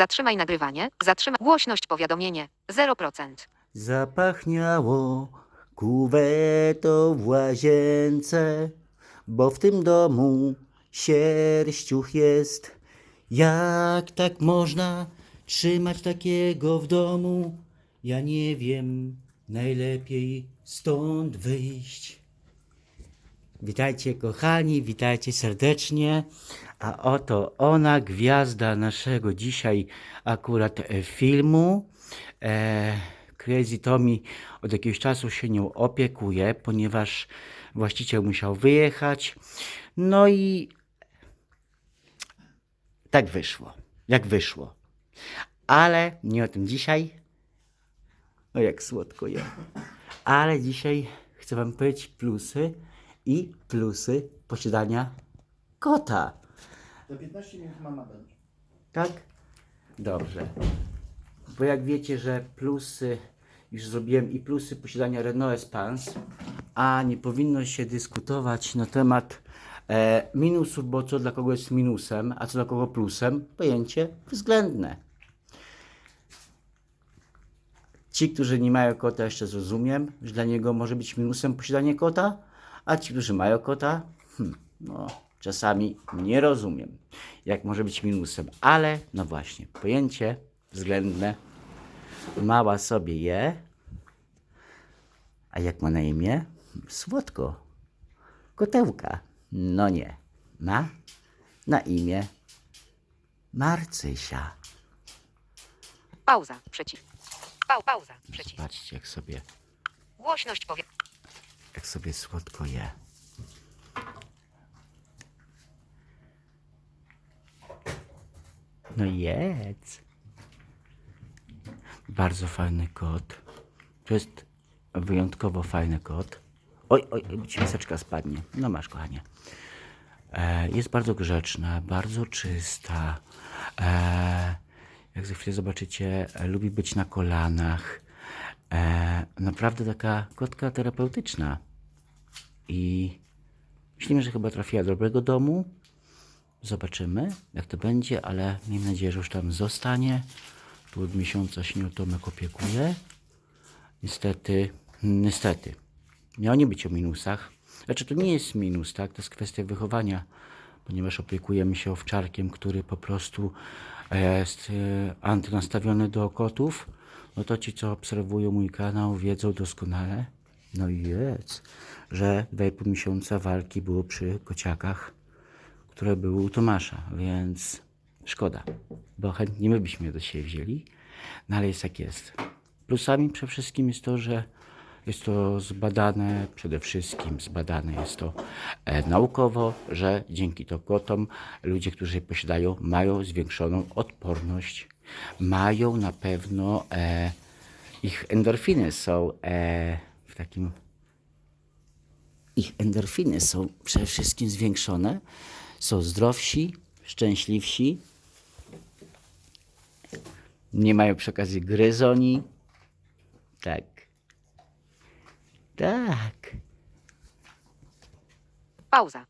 Zatrzymaj nagrywanie. Zatrzymaj głośność powiadomienie 0%. Zapachniało kuwetą w łazience, bo w tym domu sierściuch jest. Jak tak można trzymać takiego w domu? Ja nie wiem, najlepiej stąd wyjść. Witajcie kochani, witajcie serdecznie. A oto ona, gwiazda naszego dzisiaj akurat e, filmu. E, Crazy Tommy od jakiegoś czasu się nią opiekuje, ponieważ właściciel musiał wyjechać. No i tak wyszło, jak wyszło. Ale nie o tym dzisiaj. O jak słodko je. Ale dzisiaj chcę wam powiedzieć plusy i plusy posiadania kota. Za 15 minut mama będzie. Tak? Dobrze. Bo jak wiecie, że plusy, już zrobiłem i plusy posiadania Renault Espans, a nie powinno się dyskutować na temat e, minusów, bo co dla kogo jest minusem, a co dla kogo plusem, pojęcie względne. Ci, którzy nie mają kota, jeszcze zrozumiem, że dla niego może być minusem posiadanie kota, a ci, którzy mają kota, hmm, no, czasami nie rozumiem, jak może być minusem. Ale, no właśnie, pojęcie względne. Mała sobie je, a jak ma na imię? Słodko. Kotełka. No nie. Ma na imię Marcysia. Pauza. Przeciw. Pau, pauza. Przeciw. Patrzcie, jak sobie, Głośność powiadomienie. jak sobie słodko je. No jedz. Bardzo fajny kot. To jest wyjątkowo fajny kot. Oj, oj, ci miseczka spadnie. No masz, kochanie. E, jest bardzo grzeczna, bardzo czysta. E, jak za chwilę zobaczycie, lubi być na kolanach. E, naprawdę taka kotka terapeutyczna. I myślimy, że chyba trafiła do dobrego domu. Zobaczymy, jak to będzie, ale miejmy nadzieję, że już tam zostanie. Tu od miesiąca się Tomek opiekuje. Niestety, niestety, miało nie być o minusach. Znaczy, to nie jest minus, tak? To jest kwestia wychowania, ponieważ opiekujemy się owczarkiem, który po prostu e, jest e, antynastawiony do kotów. No to ci, co obserwują mój kanał, wiedzą doskonale. No i jest, że 2,5 miesiąca walki było przy kociakach które były u Tomasza, więc szkoda, bo chętnie my byśmy je do siebie wzięli, no ale jest jak jest. Plusami przede wszystkim jest to, że jest to zbadane, przede wszystkim zbadane jest to e, naukowo, że dzięki to kotom ludzie, którzy je posiadają, mają zwiększoną odporność, mają na pewno e, ich endorfiny są e, w takim ich endorfiny są przede wszystkim zwiększone, są zdrowsi, szczęśliwsi, nie mają przy okazji gryzoni. Tak. Tak. Pauza.